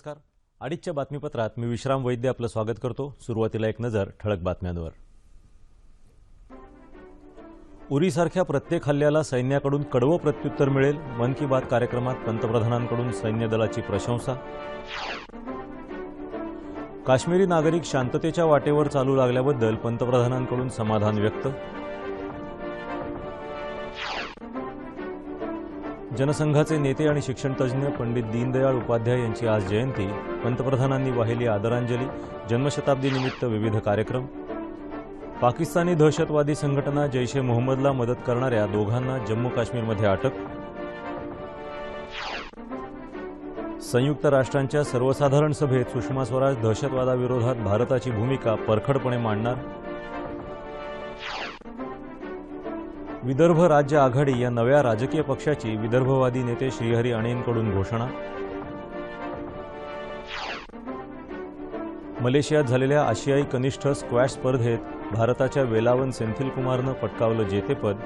नमस्कार. अडीचच्या बातमीपत्रात मी विश्राम वैद्य आपलं स्वागत करतो. सुरुवातीला एक नजर ठळक बातम्यांवर. उरीसारख्या प्रत्येक हल्ल्याला सैन्याकडून कडवं प्रत्युत्तर मिळेल. मन की बात कार्यक्रमात पंतप्रधानांकडून सैन्य दलाची प्रशंसा. काश्मीरी नागरिक शांततेच्या वाटेवर चालू लागल्याबद्दल पंतप्रधानांकडून समाधान व्यक्त. जनसंघाचे नेते आणि शिक्षणतज्ज्ञ पंडित दीनदयाळ उपाध्याय यांची आज जयंती. पंतप्रधानांनी वाहिली आदरांजली. जन्मशताब्दीनिमित्त विविध कार्यक्रम. पाकिस्तानी दहशतवादी संघटना जैश ए मोहम्मदला मदत करणाऱ्या दोघांना जम्मू काश्मीरमध्ये अटक. संयुक्त राष्ट्रांच्या सर्वसाधारण सभेत सुषमा स्वराज दहशतवादाविरोधात भारताची भूमिका परखडपणे मांडणार. विदर्भ राज्य आघाडी या नव्या राजकीय पक्षाची विदर्भवादी नेते श्रीहरी अणेंकडून घोषणा. मलेशियात झालेल्या आशियाई कनिष्ठ स्क्वॅश स्पर्धेत भारताच्या वेलावन सेंथिलकुमारनं पटकावलं जेतेपद.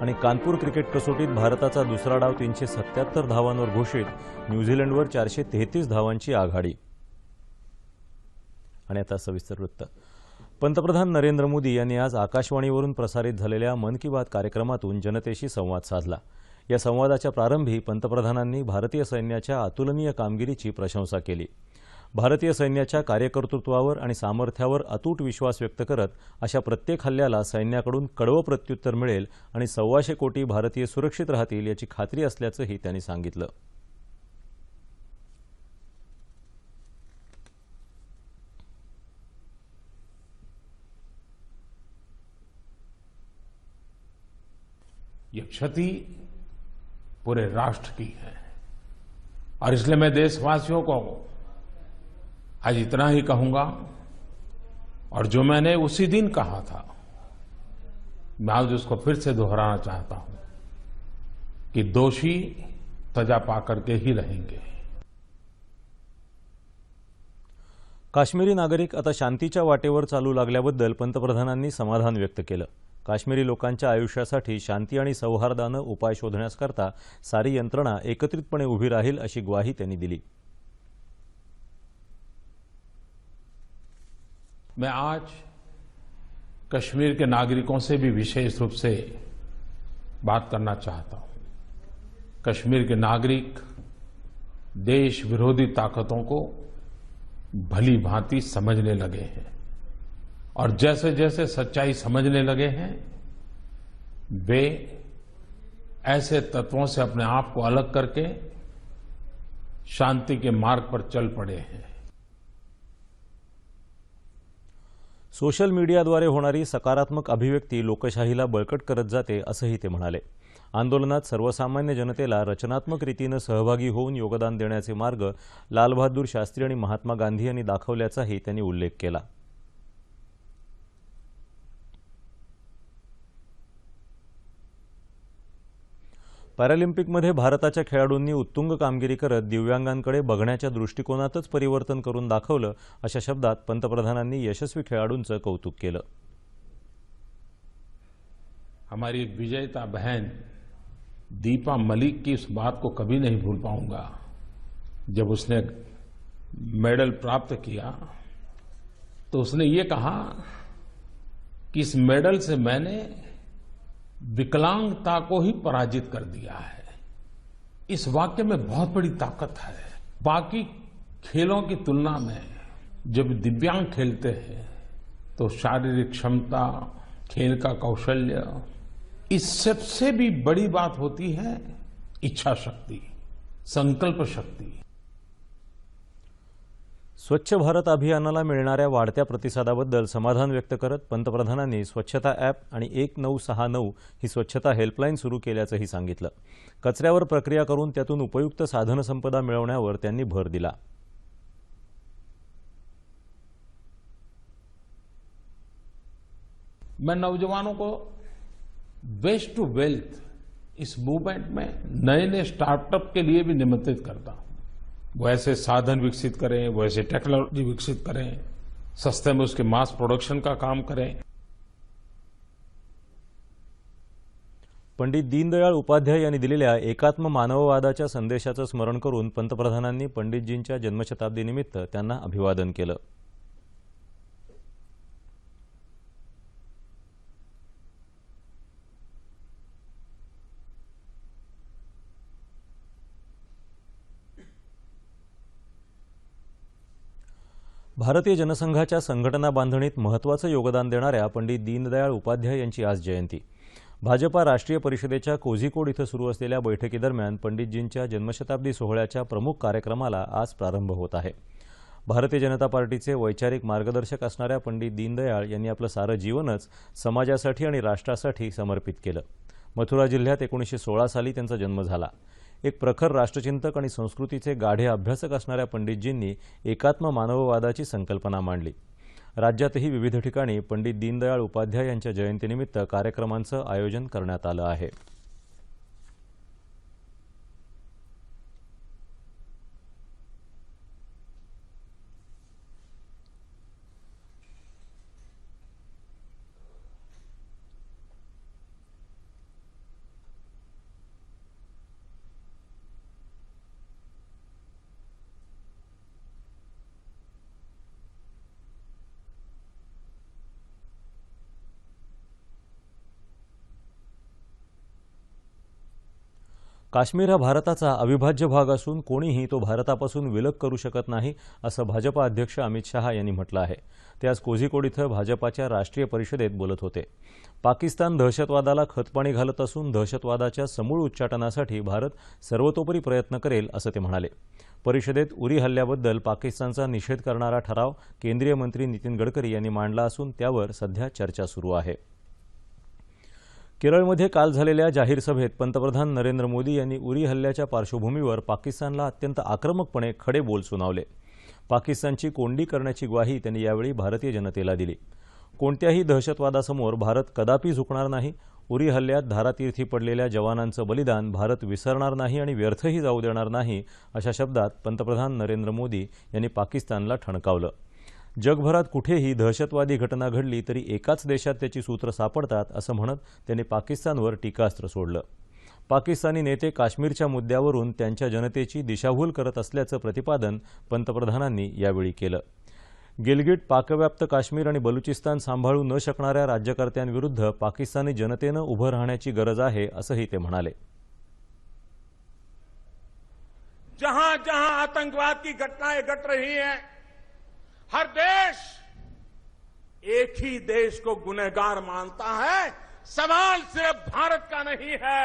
आणि कानपूर क्रिकेट कसोटीत भारताचा दुसरा डाव तीनशे सत्याहत्तर धावांवर घोषित न्यूझीलंडवर चारशे तेहतीस धावांची आघाडी. आणि आता सविस्तर वृत्त. पंतप्रधान नरेंद्र मोदी यांनी आज आकाशवाणीवरून प्रसारित झालेल्या मन की बात कार्यक्रमातून जनतेशी संवाद साधला. या संवादाच्या प्रारंभी पंतप्रधानांनी भारतीय सैन्याच्या अतुलनीय कामगिरीची प्रशंसा केली. भारतीय सैन्याच्या कार्यकर्तृत्वावर आणि सामर्थ्यावर अतूट विश्वास व्यक्त करत अशा प्रत्येक हल्ल्याला सैन्याकडून कडवं प्रत्युत्तर मिळेल आणि सव्वाशे कोटी भारतीय सुरक्षित राहतील याची खात्री असल्याचंही त्यांनी सांगितलं. ये क्षति पूरे राष्ट्र की है। और इसलिए मैं देशवासियों को आज इतना ही कहूँगा, और जो मैंने उसी दिन कहा था, मैं आज उसको फिर से दोहराना चाहता हूँ कि दोषी सजा पाकर के ही रहेंगे। काश्मीरी नागरिक आता शांतीच्या वाटेवर चालू लागल्याबद्दल पंतप्रधानांनी समाधान व्यक्त केलं. काश्मीरी लोकांच्या आयुष्यासाठी शांती आणि सौहार्दानं उपाय शोधण्याकरता सारी यंत्रणा एकत्रितपणे उभी राहील अशी ग्वाही त्यांनी मैं आज कश्मीर के नागरिकों से भी विशेष रूप से बात करना चाहता हूँ। कश्मीर के नागरिक देश विरोधी ताकतों को भली भांति समझने लगे हैं। और जैसे जैसे सच्चाई समझने लगे हैं, वे ऐसे तत्वों से अपने आप को अलग करके शांति के मार्ग पर चल पड़े हैं। सोशल मीडियाद्वारे होणारी सकारात्मक अभिव्यक्ती लोकशाहीला बळकट करत जाते, असंही ते म्हणाले. आंदोलनात सर्वसामान्य जनतेला रचनात्मक रीतीनं सहभागी होऊन योगदान देण्याचे मार्ग लालबहादूर शास्त्री आणि महात्मा गांधी यांनी दाखवल्याचाही त्यांनी उल्लेख केला. पॅरालिम्पिकमध्ये भारताच्या खेळाडूंनी उत्तुंग कामगिरी करत दिव्यांगांकडे बघण्याच्या दृष्टिकोनातच परिवर्तन करून दाखवलं अशा शब्दात पंतप्रधानांनी यशस्वी खेळाडूंचं कौतुक केलं. हमारी एक विजेता बहन दीपा मलिक की इस बात को कभी नहीं भूल पाऊंगा। जब उसने मेडल प्राप्त किया तो उसने ये कहा कि इस मेडल से मैंने विकलांगता को ही पराजित कर दिया है। इस वाक्य में बहुत बड़ी ताकत है। बाकी खेलों की तुलना में जब दिव्यांग खेलते हैं तो शारीरिक क्षमता, खेल का कौशल्य, इस सबसे भी बड़ी बात होती है इच्छा शक्ति संकल्प शक्ति। स्वच्छ भारत अभियानाला मिळणाऱ्या वाढत्या प्रतिसादाबद्दल समाधान व्यक्त करत पंतप्रधानांनी स्वच्छता ॲप आणि एक नऊ सहा नऊ ही स्वच्छता हेल्पलाईन सुरू केल्याचंही सांगितलं. कचऱ्यावर प्रक्रिया करून त्यातून उपयुक्त साधनसंपदा मिळवण्यावर त्यांनी भर दिला. मैं नौजवानों को वेस्ट टू वेल्थ इस मूवमेंट में नए नए स्टार्टअप के लिए भी निमंत्रित करता हूं। वैसे साधन विकसित करें वैसे टेक्नोलॉजी विकसित करें सस्ते में उसके मास प्रोडक्शन का काम करें। पंडित दीनदयाळ उपाध्याय यांनी दिलेल्या एकात्म मानववादाच्या संदेशाचं स्मरण करून पंतप्रधानांनी पंडितजींच्या जन्मशताब्दीनिमित्त त्यांना अभिवादन केलं. भारतीय जनसंघाच्या संघटना बांधणीत महत्त्वाचं योगदान देणाऱ्या पंडित दीनदयाळ उपाध्याय यांची आज जयंती. भाजपा राष्ट्रीय परिषदेच्या कोझिकोड इथं सुरू असलेल्या बैठकीदरम्यान पंडितजींच्या जन्मशताब्दी सोहळ्याच्या प्रमुख कार्यक्रमाला आज प्रारंभ होत आहे. भारतीय जनता पार्टीचे वैचारिक मार्गदर्शक असणाऱ्या पंडित दीनदयाळ यांनी आपलं सारं जीवनच समाजासाठी आणि राष्ट्रासाठी समर्पित केलं. मथुरा जिल्ह्यात एकोणीसशे सोळा साली त्यांचा जन्म झाला. एक प्रखर राष्ट्रचिंतक आणि संस्कृतीचे गाढे अभ्यासक असणाऱ्या पंडितजींनी एकात्म मानववादाची संकल्पना मांडली. राज्यातही विविध ठिकाणी पंडित दीनदयाळ उपाध्याय यांच्या जयंतीनिमित्त कार्यक्रमांचं आयोजन करण्यात आलं आहे. काश्मीर हा भारताचा अविभाज्य भाग असून कोणीही तो भारतापासून विलग करू शकत नाही असं भाजपा अध्यक्ष अमित शहा यांनी म्हटलं आहे. ते आज कोझिकोड इथं भाजपाच्या राष्ट्रीय परिषदेत बोलत होते. पाकिस्तान दहशतवादाला खतपाणी घालत असून दहशतवादाच्या समूळ उच्चाटनासाठी भारत सर्वतोपरी प्रयत्न करेल असं ते म्हणाले. परिषदेत उरी हल्ल्याबद्दल पाकिस्तानचा निषेध करणारा ठराव केंद्रीय मंत्री नितीन गडकरी यांनी मांडला असून त्यावर सध्या चर्चा सुरू आहे. केरळमध्ये काल झालेल्या जाहीर सभेत पंतप्रधान नरेंद्र मोदी यांनी उरी हल्ल्याच्या पार्श्वभूमीवर पाकिस्तानला अत्यंत आक्रमकपणे खडे बोल सुनावले. पाकिस्तानची कोंडी करण्याची ग्वाही त्यांनी यावेळी भारतीय जनतेला दिली. कोणत्याही दहशतवादासमोर भारत कदापि झुकणार नाही उरी हल्ल्यात धारातीर्थी पडलेल्या जवानांचं बलिदान भारत विसरणार नाही आणि व्यर्थही जाऊ देणार नाही अशा शब्दात पंतप्रधान नरेंद्र मोदी यांनी पाकिस्तानला ठणकावलं. जगभरात कुठेही दहशतवादी घटना घडली तरी एकाच देशात त्याची सूत्र सापडतात असं म्हणत त्यांनी पाकिस्तानवर टीकास्त्र सोडलं. पाकिस्तानी नेते काश्मीरच्या मुद्द्यावरून त्यांच्या जनतेची दिशाभूल करत असल्याचं प्रतिपादन पंतप्रधानांनी यावेळी केलं. गिलगिट पाकव्याप्त काश्मीर आणि बलुचिस्तान सांभाळू न शकणाऱ्या राज्यकर्त्यांविरुद्ध पाकिस्तानी जनतेनं उभं राहण्याची गरज आहे असंही ते म्हणाले. जहां जहां आतंकवाद की घटनाएं घट रही हैं हर देश एक ही देश को गुनहगार मानता है सवाल सिर्फ़ भारत का नहीं है।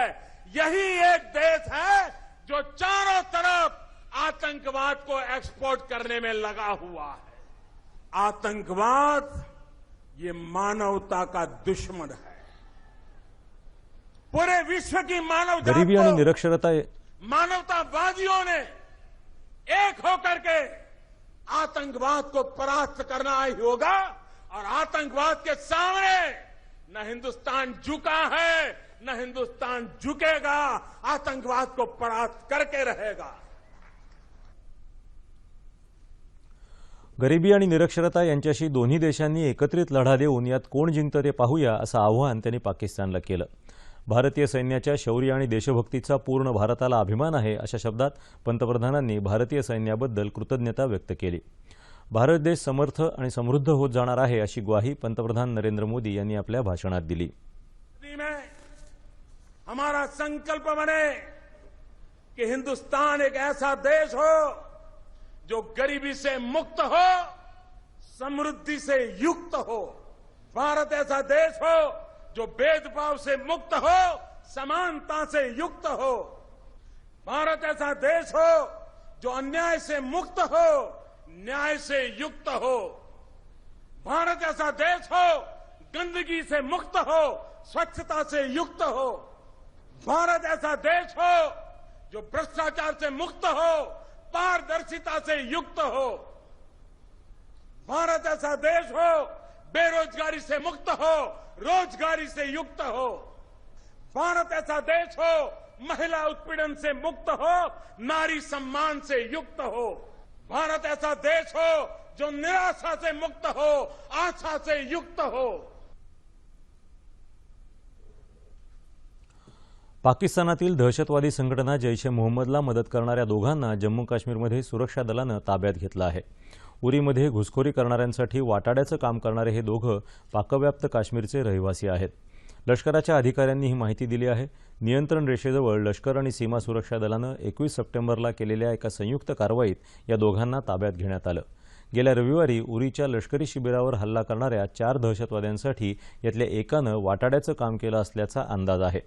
यही एक देश है जो चारों तरफ़ आतंकवाद को एक्सपोर्ट करने में लगा हुआ है। आतंकवाद ये मानवता का दुश्मन है। पूरे विश्व की मानव गरिबी निरक्षरता मानवतावादियों ने एक होकर के आतंकवाद को परास्त करना ही होगा और आतंकवाद के सामने न हिंदुस्तान झुका है, न हिंदुस्तान झुकेगा, आतंकवाद को परास्त करके रहेगा। गरिबी आणि निरक्षरता यांच्याशी दोन्ही देशांनी एकत्रित लढा देऊन यात कोण जिंकतं ते पाहूया असं आव्हान केलं. भारतीय सैन्याच्या शौर्य आणि देशभक्तीचा पूर्ण भारताला अभिमान आहे अशा शब्दात पंतप्रधानांनी भारतीय सैन्याबद्दल कृतज्ञता व्यक्त केली. भारत देश समर्थ आणि समृद्ध होत जाणार आहे अशी ग्वाही पंतप्रधान नरेंद्र मोदी यांनी आपल्या भाषणात दिली. हमारा संकल्प बने कि हिंदुस्तान एक ऐसा देश हो जो गरीबी से मुक्त हो समृद्धि से युक्त हो। भारत ऐसा देश हो जो भेदभाव से मुक्त हो, समानता से युक्त हो, भारत ऐसा देश हो जो अन्याय से मुक्त हो, न्याय से युक्त हो, भारत ऐसा देश हो, गंदगी से मुक्त हो, स्वच्छता से युक्त हो, भारत ऐसा देश हो जो भ्रष्टाचार से मुक्त हो, पारदर्शिता से युक्त हो, भारत ऐसा देश हो बेरोजगारी से मुक्त हो रोजगारी से युक्त हो। भारत ऐसा देश हो महिला उत्पीड़न से मुक्त हो नारी सम्मान से युक्त हो। भारत ऐसा देश हो जो निराशा से मुक्त हो आशा से युक्त हो। पाकिस्तानातील दहशतवादी संघटना जैश ए मोहम्मदला मदत करणाऱ्या दोघांना जम्मू काश्मीरमध्ये सुरक्षा दलानं ताब्यात घेतलं आहे. उरीमध्ये घुसखोरी करणाऱ्यांसाठी वाटाड्याचं काम करणारे हे दोघं पाकव्याप्त काश्मीरचे रहिवासी आहेत. लष्कराच्या अधिकाऱ्यांनी ही माहिती दिली आहे. नियंत्रण रेषेजवळ लष्कर आणि सीमा सुरक्षा दलानं एकवीस सप्टेंबरला केलेल्या एका संयुक्त कारवाईत या दोघांना ताब्यात घेण्यात आलं. गेल्या रविवारी उरीच्या लष्करी शिबिरावर हल्ला करणाऱ्या चार दहशतवाद्यांसाठी यातल्या एकानं वाटाड्याचं काम केलं असल्याचा अंदाज आहे.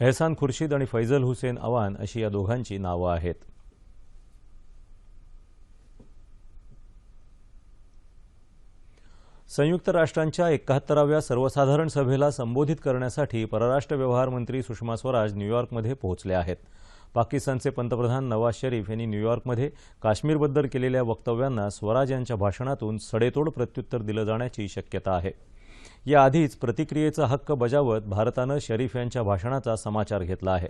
एहसान खुर्शीद आणि फैजल हुसेन अवान अशी या दोघांची नावं आहेत. संयुक्त राष्ट्रांच्या एकाहत्तराव्या सर्वसाधारण सभेला संबोधित करण्यासाठी परराष्ट्र व्यवहार मंत्री सुषमा स्वराज न्यूयॉर्कमध्ये पोहोचले आहेत. पाकिस्तानचे पंतप्रधान नवाज शरीफ यांनी न्यूयॉर्कमध्ये काश्मीरबद्दल केलेल्या वक्तव्यांना स्वराज यांच्या भाषणातून सडेतोड प्रत्युत्तर दिलं जाण्याची शक्यता आहे. याआधीच प्रतिक्रियेचा हक्क बजावत भारतानं शरीफ यांच्या भाषणाचा समाचार घेतला आहे.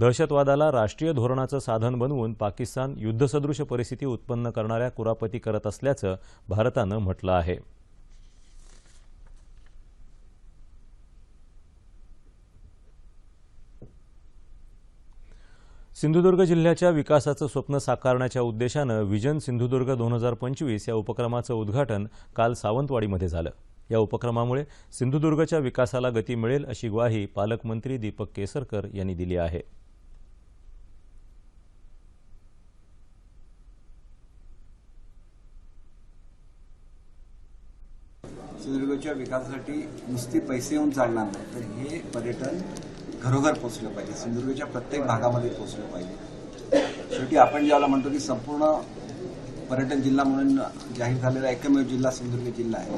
दहशतवादाला राष्ट्रीय धोरणाचं साधन बनवून पाकिस्तान युद्धसदृश परिस्थिती उत्पन्न करणाऱ्या कुरापती करत असल्याचं भारतानं म्हटलं आहे. सिंधुदुर्ग जिल्ह्याच्या विकासाचं स्वप्न साकारण्याच्या उद्देशानं विजन सिंधुदुर्ग दोन हजार पंचवीस या उपक्रमाचं उद्घाटन काल सावंतवाडीमध्ये झालं. या उपक्रमामुळे सिंधुदुर्गच्या विकासाला गती मिळेल अशी ग्वाही पालकमंत्री दीपक केसरकर यांनी दिली आहे. सिंधुदुर्गच्या विकासासाठी नुसती पैसे येऊन चालणार नाही. तर हे पर्यटन घरोघर पोचलं पाहिजे. सिंधुदुर्गच्या प्रत्येक भागामध्ये पोचलं पाहिजे. शेवटी आपण ज्याला म्हणतो की संपूर्ण पर्यटन जिल्हा म्हणून जाहीर झालेला एकमेव जिल्हा सिंधुदुर्ग जिल्हा आहे.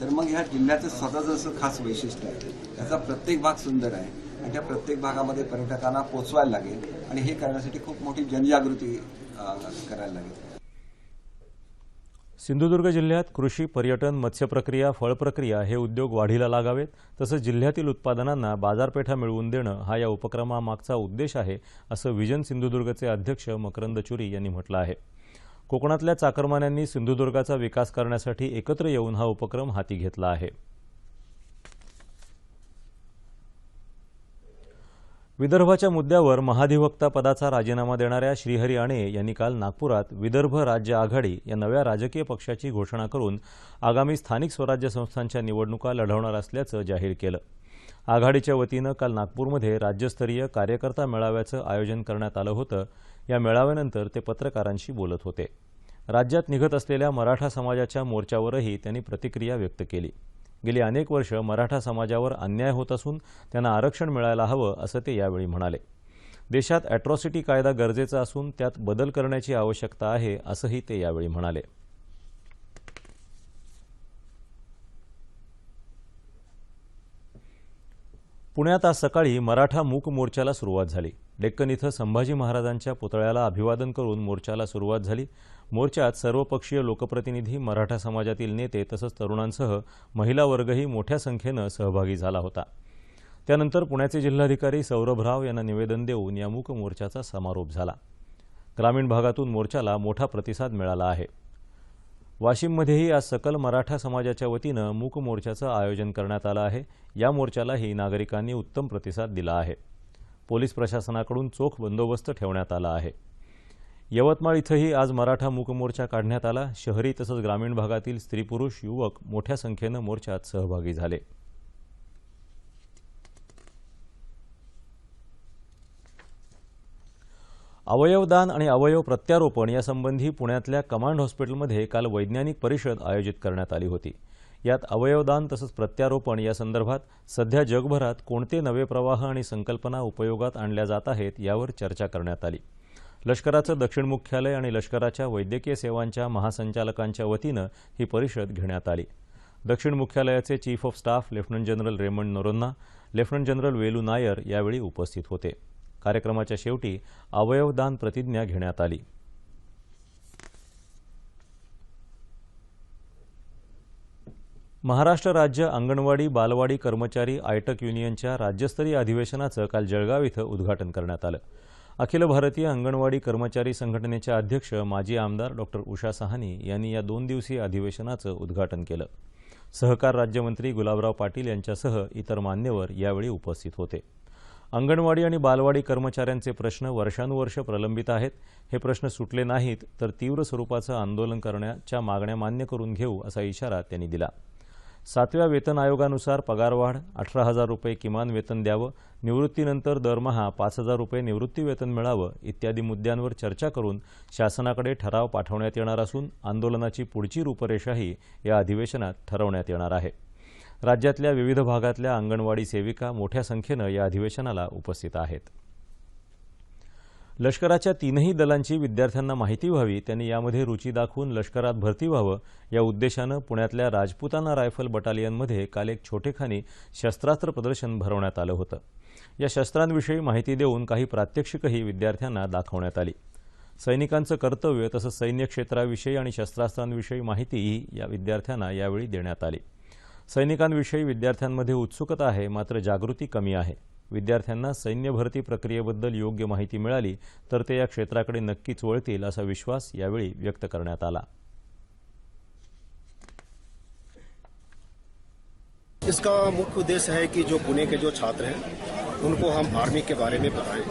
तर मग ह्या जिल्ह्याचं स्वतःचं असं खास वैशिष्ट्य आहे. त्याचा प्रत्येक भाग सुंदर आहे आणि त्या प्रत्येक भागामध्ये पर्यटकांना पोचवायला लागेल आणि हे करण्यासाठी खूप मोठी जनजागृती करायला लागेल. सिंधुदुर्ग जिल्ह्यात कृषी पर्यटन मत्स्यप्रक्रिया फळप्रक्रिया हे उद्योग वाढीला लागावेत. तसंच जिल्ह्यातील उत्पादनांना बाजारपेठा मिळवून देणं हा या उपक्रमामागचा उद्देश आहे असं विजन सिंधुदुर्गचे अध्यक्ष मकरंद चुरी यांनी म्हटलं आहे. कोकणातल्या चाकरमान्यांनी सिंधुदुर्गाचा विकास करण्यासाठी एकत्र येऊन हा उपक्रम हाती घेतला आहे. विदर्भाच्या मुद्द्यावर महाधिवक्ता पदाचा राजीनामा देणाऱ्या श्रीहरी आणे यांनी काल नागपुरात विदर्भ राज्य आघाडी या नव्या राजकीय पक्षाची घोषणा करून आगामी स्थानिक स्वराज्य संस्थांच्या निवडणुका लढवणार असल्याचं जाहीर केलं. आघाडीच्या वतीनं काल नागपूरमध्ये राज्यस्तरीय कार्यकर्ता मेळाव्याचं आयोजन करण्यात आलं होतं. या मेळाव्यानंतर ते पत्रकारांशी बोलत होते. राज्यात निघत असलेल्या मराठा समाजाच्या मोर्चावरही त्यांनी प्रतिक्रिया व्यक्त केली. गेली अनेक वर्ष मराठा समाजावर अन्याय होत असून त्यांना आरक्षण मिळायला हवं असं ते यावेळी म्हणाले. देशात अॅट्रॉसिटी कायदा गरजेचा असून त्यात बदल करण्याची आवश्यकता आहे असंही ते यावेळी म्हणाले. पुण्यात आज सकाळी मराठा मूक मोर्चाला सुरुवात झाली. डेक्कन इथं संभाजी महाराजांच्या पुतळ्याला अभिवादन करून मोर्चाला सुरुवात झाली. मोर्चात सर्वपक्षीय लोकप्रतिनिधी मराठा समाजातील नेते तसंच तरुणांसह महिला वर्गही मोठ्या संख्येनं सहभागी झाला होता. त्यानंतर पुण्याचे जिल्हाधिकारी सौरभ राव यांना निवेदन देऊन या मूक मोर्चाचा समारोप झाला. ग्रामीण भागातून मोर्चाला मोठा प्रतिसाद मिळाला आहे. वाशिममध्येही आज सकल मराठा समाजाच्या वतीनं मूक मोर्चाचं आयोजन करण्यात आलं आहे. या मोर्चालाही नागरिकांनी उत्तम प्रतिसाद दिला आहे. पोलीस प्रशासनाकडून चोख बंदोबस्त ठेवण्यात आला आहे. यवतमाळ इथंही आज मराठा मूकमोर्चा काढण्यात आला. शहरी तसंच ग्रामीण भागातील स्त्री पुरुष युवक मोठ्या संख्येनं मोर्चात सहभागी झाले. अवयवदान आणि अवयव प्रत्यारोपण यासंबंधी पुण्यातल्या कमांड हॉस्पिटलमध्ये काल वैज्ञानिक परिषद आयोजित करण्यात आली होती. यात अवयवदान तसंच प्रत्यारोपण या संदर्भात सध्या जगभरात कोणते नवे प्रवाह आणि संकल्पना उपयोगात आणल्या जात आहेत यावर चर्चा करण्यात आली. लष्कराचं दक्षिण मुख्यालय आणि लष्कराच्या वैद्यकीय सेवांच्या महासंचालकांच्या वतीनं ही परिषद घेण्यात आली. दक्षिण मुख्यालयाचे chief of staff lieutenant general Raymond Noronha lieutenant general Velu Nair यावेळी उपस्थित होते. कार्यक्रमाच्या शेवटी अवयवदान प्रतिज्ञा घेण्यात आली. महाराष्ट्र राज्य अंगणवाडी बालवाडी कर्मचारी आयटक युनियनच्या राज्यस्तरीय अधिवेशनाचं काल जळगाव इथं उद्घाटन करण्यात आलं. अखिल भारतीय अंगणवाडी कर्मचारी संघटनेच्या अध्यक्ष माजी आमदार डॉक्टर उषा सहानी यांनी या दोन दिवसीय अधिवेशनाचं उद्घाटन केलं. सहकार राज्यमंत्री गुलाबराव पाटील यांच्यासह इतर मान्यवर यावेळी उपस्थित होते. अंगणवाडी आणि बालवाडी कर्मचाऱ्यांचे प्रश्न वर्षानुवर्ष प्रलंबित आहेत. हे प्रश्न सुटले नाहीत तर तीव्र स्वरूपाचं आंदोलन करण्याच्या मागण्या मान्य करून घेऊ असा इशारा त्यांनी दिला. सातव्या वेतन आयोगानुसार पगारवाढ अठरा हजार रुपये किमान वेतन द्यावं निवृत्तीनंतर दरमहा पाच हजार रुपये निवृत्ती वेतन मिळावं इत्यादी मुद्द्यांवर चर्चा करून शासनाकडे ठराव पाठवण्यात येणार असून आंदोलनाची पुढची रूपरेषाही या अधिवेशनात ठरवण्यात येणार आहे. राज्यातल्या विविध भागातल्या अंगणवाडी सेविका मोठ्या संख्येनं या अधिवेशनाला उपस्थित आहेत. लष्कराच्या तीनही दलांची विद्यार्थ्यांना माहिती व्हावी त्यांनी यामध्ये रुची दाखवून लष्करात भरती व्हावं या उद्देशानं पुण्यातल्या राजपुताना रायफल बटालियनमध्ये काल एक छोटेखानी शस्त्रास्त्र प्रदर्शन भरवण्यात आलं होतं. या शस्त्रांविषयी माहिती देऊन काही प्रात्यक्षिकही विद्यार्थ्यांना दाखवण्यात आली. सैनिकांचं कर्तव्य तसंच सैन्य क्षेत्राविषयी आणि शस्त्रास्त्रांविषयी माहितीही या विद्यार्थ्यांना यावेळी देण्यात आली. सैनिकांविषयी विद्यार्थ्यांमध्ये उत्सुकता आहे मात्र जागृती कमी आहे. विद्यार्थ्यांना सैन्य भरती प्रक्रियेबद्दल योग्य माहिती मिळाली, तर ते या विश्वास यावेळी व्यक्त आला. इसका मुख्य उद्देश्य है कि जो पुणे के जो छात्र हैं, उनको हम आर्मी के बारे में बताएँ।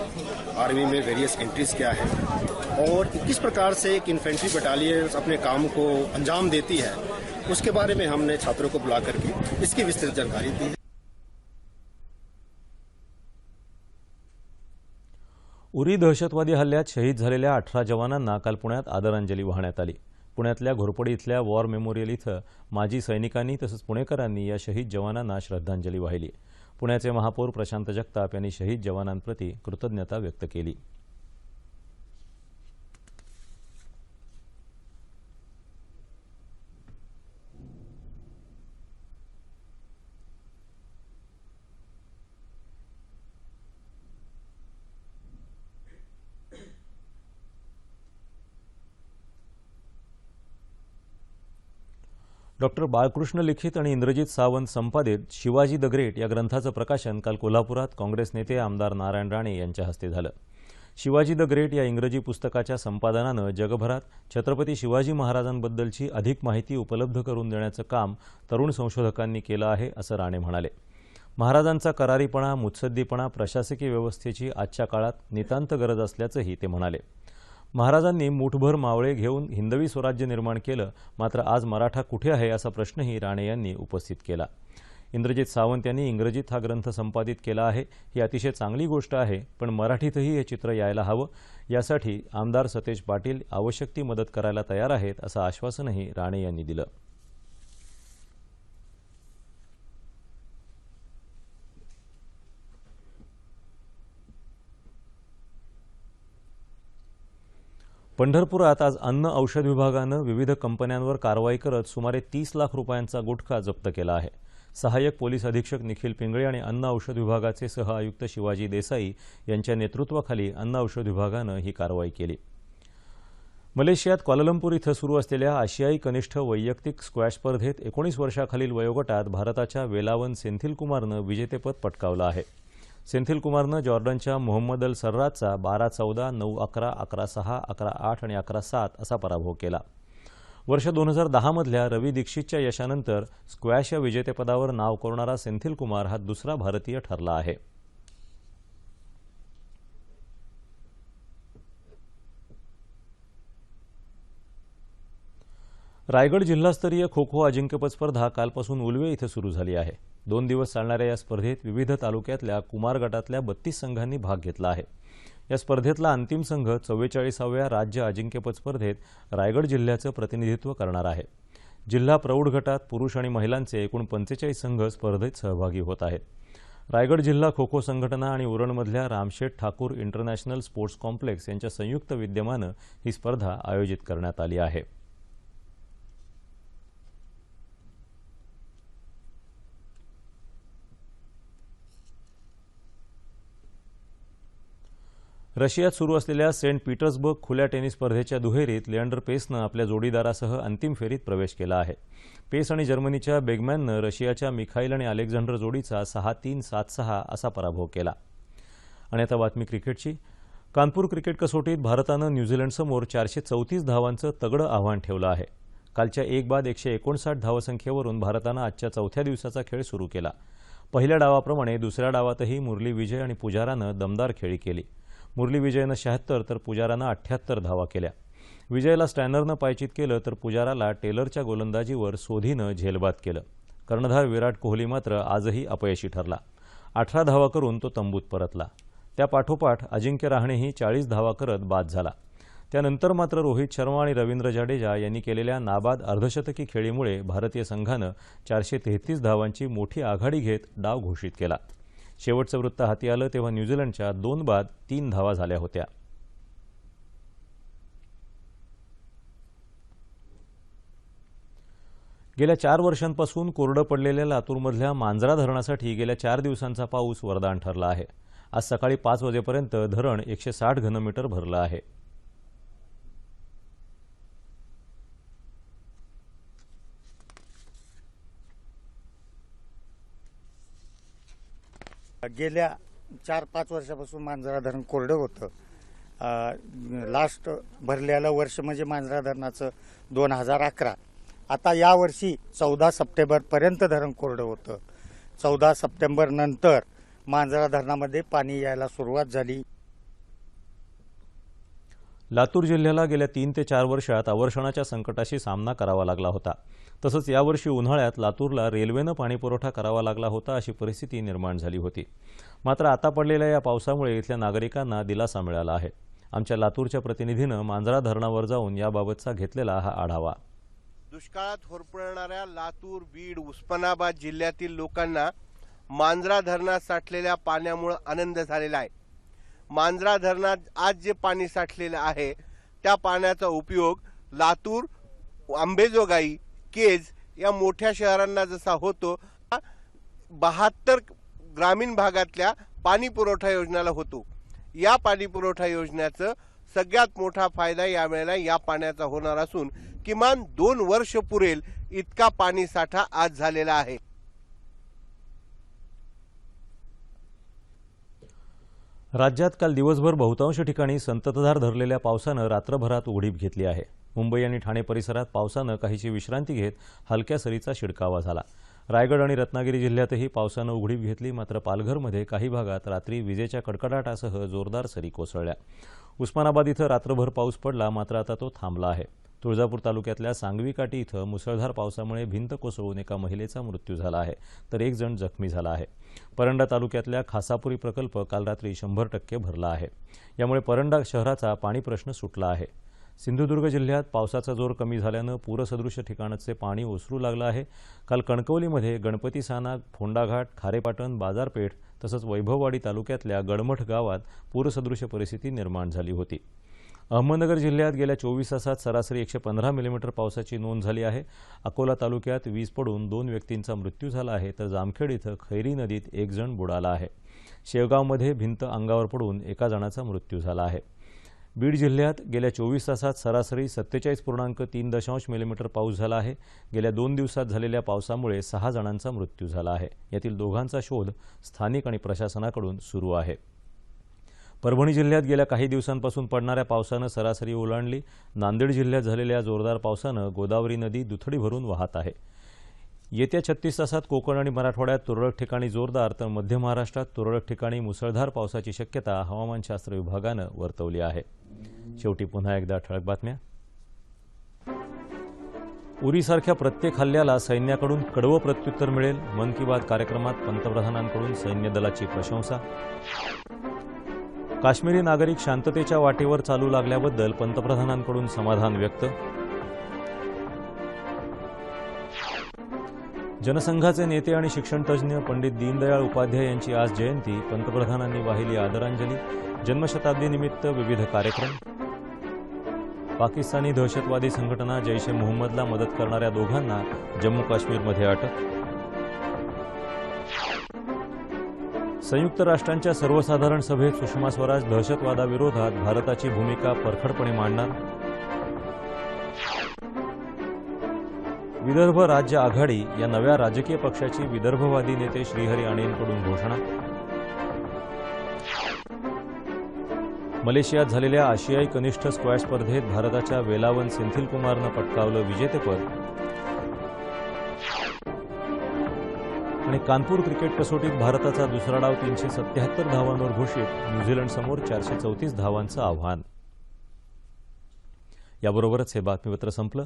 आर्मी में वेरियस एंट्रीज क्या है और किस प्रकार से एक इन्फेंट्री बटालियन अपने काम को अंजाम देती है, उसके बारे में हमने छात्रों को बुला करके इसकी विस्तृत जानकारी दी है। उरी दहशतवादी हल्ल्यात शहीद झालेल्या अठरा जवानांना काल पुण्यात आदरांजली वाहण्यात आली. पुण्यातल्या घोरपडी इथल्या वॉर मेमोरियल इथं माजी सैनिकांनी तसंच पुणेकरांनी या शहीद जवानांना श्रद्धांजली वाहिली. पुण्याचे महापौर प्रशांत जगताप यांनी शहीद जवानांप्रती कृतज्ञता व्यक्त केली. डॉक्टर बाळकृष्ण लिखित आणि इंद्रजित सावंत संपादित शिवाजी द ग्रेट या ग्रंथाचं प्रकाशन काल कोल्हापुरात काँग्रेस नेते आमदार नारायण राणे यांच्या हस्ते झालं. शिवाजी द ग्रेट या इंग्रजी पुस्तकाच्या संपादनानं जगभरात छत्रपती शिवाजी महाराजांबद्दलची अधिक माहिती उपलब्ध करून देण्याचं काम तरुण संशोधकांनी केलं आहे असं राणे म्हणाले. महाराजांचा करारीपणा मुत्सद्दीपणा प्रशासकीय व्यवस्थेची आजच्या काळात नितांत गरज असल्याचंही ते म्हणाले. महाराजांनी मुठभर मावळे घेऊन हिंदवी स्वराज्य निर्माण केलं. मात्र आज मराठा कुठे आहे असा प्रश्नही राणे यांनी उपस्थित केला. इंद्रजित सावंत यांनी इंग्रजीत हा ग्रंथ संपादित केला आहे. ही अतिशय चांगली गोष्ट आहे पण मराठीतही हे चित्र यायला हवं. यासाठी आमदार सतेज पाटील आवश्यक ती मदत करायला तयार आहेत असं आश्वासनही राणे यांनी दिलं. पंढरपुरात आज अन्न औषध विभागानं विविध कंपन्यांवर कारवाई करत सुमारे तीस लाख रुपयांचा गुटखा जप्त केला आहे. सहाय्यक पोलीस अधीक्षक निखिल पिंगळे आणि अन्न औषध विभागाचे सह आयुक्त शिवाजी देसाई यांच्या नेतृत्वाखाली अन्न औषध विभागानं ही कारवाई केली. मलेशियात क्वालालंपूर इथं सुरू असलेल्या आशियाई कनिष्ठ वैयक्तिक स्क्वॅश स्पर्धेत एकोणीस वर्षाखालील वयोगटात भारताच्या वेलावन सेंथिलकुमारनं विजेतेपद पटकावलं आहे. सेंथिल कुमारनं जॉर्डनच्या मोहम्मद अल सर्राजचा बारा चौदा नऊ अकरा अकरा सहा अकरा आठ आणि अकरा सात असा पराभव केला. वर्ष दोन हजार दहामधल्या रवी दीक्षितच्या यशानंतर स्क्वॅश या विजेतेपदावर नाव कोरणारा सेंथिल कुमार हा दुसरा भारतीय ठरला आहे. रायगड जिल्हास्तरीय खो खो अजिंक्यपद स्पर्धा कालपासून उलवे इथं सुरू झाली आहे. दोन दिवस चालणाऱ्या या स्पर्धेत विविध तालुक्यातल्या कुमार गटातल्या बत्तीस संघांनी भाग घेतला आहे. या स्पर्धेतला अंतिम संघ चव्वेचाळीसाव्या राज्य अजिंक्यपद स्पर्धेत रायगड जिल्ह्याचं प्रतिनिधित्व करणार आहे. जिल्हा प्रौढ गटात पुरुष आणि महिलांचे एकूण पंचेचाळीस संघ स्पर्धेत सहभागी होत आहेत. रायगड जिल्हा खो खो संघटना आणि उरणमधल्या Ramsheth Thakur international sports complex यांच्या संयुक्त विद्यमानं ही स्पर्धा आयोजित करण्यात आली आहे. रशियात सुरू असलेल्या सेंट पीटर्सबर्ग खुल्या टेनिस स्पर्धेच्या दुहेरीत लिएंडर पेसनं आपल्या जोडीदारासह अंतिम फेरीत प्रवेश केला आहे. पेस आणि जर्मनीच्या बेगमॅननं रशियाच्या मिखाईल आणि अलेक्झांडर जोडीचा सहा तीन सात सहा असा पराभव केला. आणि आता बातमी क्रिकेटची. कानपूर क्रिकेट कसोटीत भारतानं न्यूझीलंडसमोर चारशे चौतीस धावांचं तगडं आव्हान ठेवलं आहे. कालच्या एक बाद एकशे एकोणसाठ धावसंख्येवरून भारतानं आजच्या चौथ्या दिवसाचा खेळ सुरू केला. पहिल्या डावाप्रमाणे दुसऱ्या डावातही मुरली विजय आणि पुजारानं दमदार खेळी केली. मुरली विजयनं शहात्तर तर पुजारानं अठ्ठ्याहत्तर धावा केल्या. विजयला स्टॅनरनं पायचित केलं तर पुजाराला टेलरच्या गोलंदाजीवर सोधीनं झेलबाद केलं. कर्णधार विराट कोहली मात्र आजही अपयशी ठरला. अठरा धावा करून तो तंबूत परतला. त्या पाठोपाठ अजिंक्य रहाणेही चाळीस धावा करत बाद झाला. त्यानंतर मात्र रोहित शर्मा आणि रवींद्र जाडेजा यांनी केलेल्या नाबाद अर्धशतकी खेळीमुळे भारतीय संघानं चारशे तेहतीस धावांची मोठी आघाडी घेत डाव घोषित केला. शेवटचं वृत्त हाती आलं तेव्हा न्यूझीलंडच्या दोन बाद तीन धावा झाल्या होत्या. गेल्या चार वर्षांपासून कोरडं पडलेल्या लातूरमधल्या मांजरा धरणासाठी गेल्या चार दिवसांचा पाऊस वरदान ठरला आहे. आज सकाळी पाच वाजेपर्यंत धरण एकशे साठ घनमीटर भरलं आहे. गेल्या चार पाच वर्षापासून मांजरा धरण कोरडं होतं. लास्ट भरलेलं वर्ष म्हणजे मांजरा धरणाचं दोन हजार अकरा. आता यावर्षी चौदा सप्टेंबरपर्यंत धरण कोरडं होतं. चौदा सप्टेंबर नंतर मांजरा धरणामध्ये पाणी यायला सुरुवात झाली. लातूर जिल्ह्याला गेल्या तीन ते चार वर्षात अवर्षणाच्या संकटाशी सामना करावा लागला होता. तसंच यावर्षी उन्हाळ्यात लातूरला रेल्वेनं पाणीपुरवठा करावा लागला होता अशी परिस्थिती निर्माण झाली होती. मात्र आता पडलेल्या या पावसामुळे इथल्या नागरिकांना दिलासा मिळाला आहे. आमच्या लातूरच्या प्रतिनिधीनं मांजरा धरणावर जाऊन याबाबतचा घेतलेला हा आढावा. दुष्काळात होरपळणाऱ्या लातूर बीड उस्मानाबाद जिल्ह्यातील लोकांना मांजरा धरणात साठलेल्या पाण्यामुळे आनंद झालेला आहे. मांजरा धरणात आज जे पाणी साठलेलं आहे त्या पाण्याचा उपयोग लातूर आंबेजोगाई केज या मोठ्या शहरांना जसा होतो बहात्तर ग्रामीण भागातल्या पाणी पुरवठा योजनेला होतो. या पाणी पुरवठा योजनेचं सगळ्यात मोठा फायदा यावेळेला या पाण्याचा होणार असून किमान दोन वर्ष पुरेल इतका पाणी साठा आज झालेला आहे. राज्यात काल दिवसभर बहुतांश ठिकाणी संततधार धरलेल्या पावसानं रात्रभरात उघडीप घेतली आहे. मुंबई आणि ठाणे परिसरात पावसानं काहीशी विश्रांती घेत हलक्या सरीचा शिडकावा झाला. रायगड आणि रत्नागिरी जिल्ह्यातही पावसानं उघडीप घेतली मात्र पालघरमध्ये काही भागात रात्री विजेच्या कडकडाटासह जोरदार सरी कोसळल्या. उस्मानाबाद इथं रात्रभर पाऊस पडला मात्र आता तो थांबला आहे. तुळजापूर तालुक्यातल्या सांगवीकाठी इथं मुसळधार पावसामुळे भिंत कोसळून एका महिलेचा मृत्यू झाला आहे तर एक जण जखमी झाला आहे. परंडा तालुक्यातल्या खासापुरी प्रकल्प काल रात्री शंभर टक्के भरला आहे. यामुळे परंडा शहराचा पाणी प्रश्न सुटला आहे. सिंधुदुर्ग जिल्ह्यात पावसाचा जोर कमी झाल्यानं पूरसदृश्य ठिकाणचे पाणी ओसरू लागलं आहे. काल कणकवलीमध्ये गणपती साना फोंडाघाट खारेपाटण बाजारपेठ तसंच वैभववाडी तालुक्यातल्या गडमठ गावात पूरसदृश्य परिस्थिती निर्माण झाली होती. अहमदनगर जिल्ह्यात गेल्या चोवीस तासात सरासरी एकशे पंधरा मिलीमीटर पावसाची नोंद झाली आहे. अकोला तालुक्यात वीज पडून दोन व्यक्तींचा मृत्यू झाला आहे तर जामखेड इथं खैरी नदीत एक जण बुडाला आहे. शेवगावमध्ये भिंत अंगावर पडून एका जणाचा मृत्यू झाला आहे. बीड जिल्ह्यात गेल्या चोवीस तासात सरासरी सत्तेचाळीस पूर्णांक तीन दशांश मिलीमीटर पाऊस झाला आहे. गेल्या दोन दिवसात झालेल्या पावसामुळे सहा जणांचा मृत्यू झाला आहे. यातील दोघांचा शोध स्थानिक आणि प्रशासनाकडून सुरू आहे. परभणी जिल्ह्यात गेल्या काही दिवसांपासून पडणाऱ्या पावसानं सरासरी ओलांडली. नांदेड जिल्ह्यात झालेल्या जोरदार पावसानं गोदावरी नदी दुथडी भरून वाहत आहे. येत्या छत्तीस तासात कोकण आणि मराठवाड्यात तुरळक ठिकाणी जोरदार तर मध्य महाराष्ट्रात तुरळक ठिकाणी मुसळधार पावसाची शक्यता हवामानशास्त्र विभागानं वर्तवली आहे. शेवटी पुन्हा एकदा ठळक बातम्या. उरीसारख्या प्रत्येक हल्ल्याला सैन्याकडून कडवं प्रत्युत्तर मिळेल. मन की बात कार्यक्रमात पंतप्रधानांकडून सैन्य दलाची प्रशंसा. काश्मीरी नागरिक शांततेच्या वाटेवर चालू लागल्याबद्दल पंतप्रधानांकडून समाधान व्यक्त. जनसंघाचे नेते आणि शिक्षणतज्ज्ञ पंडित दीनदयाळ उपाध्याय यांची आज जयंती. पंतप्रधानांनी वाहिली आदरांजली. जन्मशताब्दीनिमित्त विविध कार्यक्रम. पाकिस्तानी दहशतवादी संघटना जैश ए मोहम्मदला मदत करणाऱ्या दोघांना जम्मू काश्मीरमध्ये अटक. संयुक्त राष्ट्रांच्या सर्वसाधारण सभेत सुषमा स्वराज दहशतवादाविरोधात भारताची भूमिका परखडपणे मांडणार. विदर्भ राज्य आघाडी या नव्या राजकीय पक्षाची विदर्भवादी नेते श्रीहरी आणेंकडून घोषणा. मलेशियात झालेल्या आशियाई कनिष्ठ स्क्वॅश स्पर्धेत भारताच्या वेलावन सेंथिलकुमारनं पटकावलं विजेतेपद. आणि कानपूर क्रिकेट कसोटीत भारताचा दुसरा डाव तीनशे सत्याहत्तर धावांवर घोषित न्यूझीलंडसमोर चारशे चौतीस धावांचं आव्हान. याबरोबरच हे बातमीपत्र संपलं.